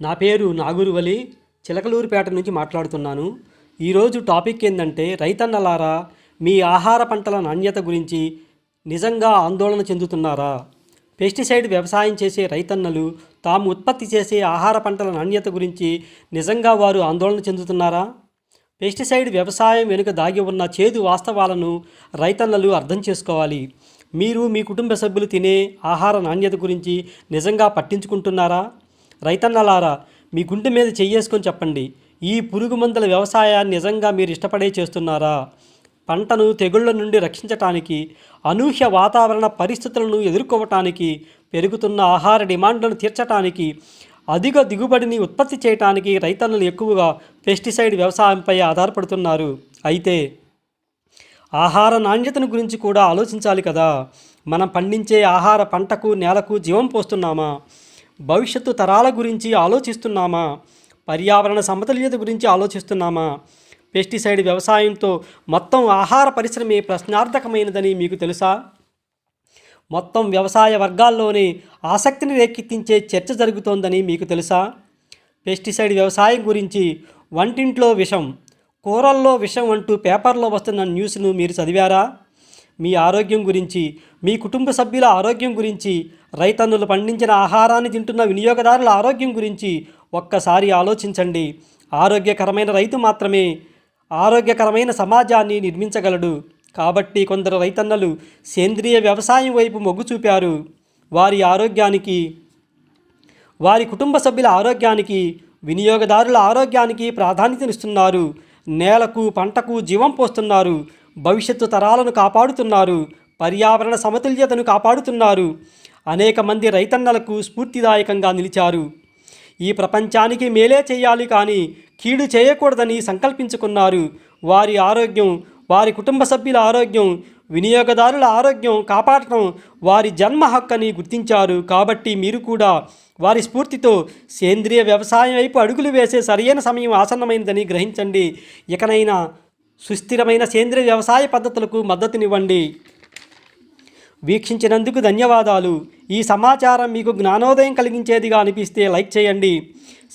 నా పేరు నాగూరువలి చిలకలూరుపేట నుంచి మాట్లాడుతున్నాను. ఈరోజు టాపిక్ ఏంటంటే రైతన్నలారా మీ ఆహార పంటల నాణ్యత గురించి నిజంగా ఆందోళన చెందుతున్నారా? పెస్టిసైడ్ వ్యవసాయం చేసే రైతన్నలు తాము ఉత్పత్తి చేసే ఆహార పంటల నాణ్యత గురించి నిజంగా వారు ఆందోళన చెందుతున్నారా? పెస్టిసైడ్ వ్యవసాయం వెనుక దాగి ఉన్న చేదు వాస్తవాలను రైతన్నలు అర్థం చేసుకోవాలి. మీరు మీ కుటుంబ సభ్యులు తినే ఆహార నాణ్యత గురించి నిజంగా పట్టించుకుంటున్నారా? రైతన్నలారా మీ గుండె మీద చెయ్యేసుకొని చెప్పండి. ఈ పురుగు మందుల వ్యవసాయాన్ని నిజంగా మీరు ఇష్టపడే చేస్తున్నారా? పంటను తెగుళ్ళ నుండి రక్షించటానికి అనూహ్య వాతావరణ పరిస్థితులను ఎదుర్కోవటానికి పెరుగుతున్న ఆహార డిమాండ్లను తీర్చటానికి అధిక దిగుబడిని ఉత్పత్తి చేయటానికి రైతన్నలు ఎక్కువగా పెస్టిసైడ్ వ్యవసాయంపై ఆధారపడుతున్నారు. అయితే ఆహార నాణ్యతను గురించి కూడా ఆలోచించాలి కదా? మనం పండించే ఆహార పంటకు నేలకు జీవం పోస్తున్నామా? భవిష్యత్తు తరాల గురించి ఆలోచిస్తున్నామా? పర్యావరణ సమతుల్యత గురించి ఆలోచిస్తున్నామా? పెస్టిసైడ్ వ్యవసాయంతో మొత్తం ఆహార పరిశ్రమే ప్రశ్నార్థకమైనదని మీకు తెలుసా? మొత్తం వ్యవసాయ వర్గాల్లోనే ఆసక్తిని రేకెత్తించే చర్చ జరుగుతోందని మీకు తెలుసా? పెస్టిసైడ్ వ్యవసాయం గురించి వంటింట్లో విషం కూరల్లో విషం అంటూ పేపర్లో వస్తున్న న్యూస్ను మీరు చదివారా? మీ ఆరోగ్యం గురించి మీ కుటుంబ సభ్యుల ఆరోగ్యం గురించి రైతన్నులు పండించిన ఆహారాన్ని తింటున్న వినియోగదారుల ఆరోగ్యం గురించి ఒక్కసారి ఆలోచించండి. ఆరోగ్యకరమైన రైతు మాత్రమే ఆరోగ్యకరమైన సమాజాన్ని నిర్మించగలడు. కాబట్టి కొందరు రైతన్నలు సేంద్రియ వ్యవసాయం వైపు మొగ్గు చూపారు. వారి ఆరోగ్యానికి వారి కుటుంబ సభ్యుల ఆరోగ్యానికి వినియోగదారుల ఆరోగ్యానికి ప్రాధాన్యతనిస్తున్నారు. నేలకు పంటకు జీవం పోస్తున్నారు. భవిష్యత్తు తరాలను కాపాడుతున్నారు పర్యావరణ సమతుల్యతను కాపాడుతున్నారు. అనేక మంది రైతన్నలకు స్ఫూర్తిదాయకంగా నిలిచారు. ఈ ప్రపంచానికి మేలే చేయాలి కానీ కీడు చేయకూడదని సంకల్పించుకున్నారు. వారి ఆరోగ్యం వారి కుటుంబ సభ్యుల ఆరోగ్యం వినియోగదారుల ఆరోగ్యం కాపాడటం వారి జన్మ హక్కని గుర్తించారు. కాబట్టి మీరు కూడా వారి స్ఫూర్తితో సేంద్రియ వ్యవసాయం వైపు అడుగులు వేసే సరైన సమయం ఆసన్నమైందని గ్రహించండి. ఇకనైనా సుస్థిరమైన సేంద్రియ వ్యవసాయ పద్ధతులకు మద్దతునివ్వండి. వీక్షించినందుకు ధన్యవాదాలు. ఈ సమాచారం మీకు జ్ఞానోదయం కలిగించేదిగా అనిపిస్తే లైక్ చేయండి.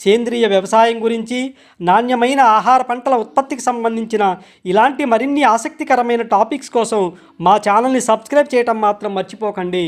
సేంద్రియ వ్యవసాయం గురించి నాణ్యమైన ఆహార పంటల ఉత్పత్తికి సంబంధించిన ఇలాంటి మరిన్ని ఆసక్తికరమైన టాపిక్స్ కోసం మా ఛానల్ని సబ్స్క్రైబ్ చేయటం మాత్రం మర్చిపోకండి.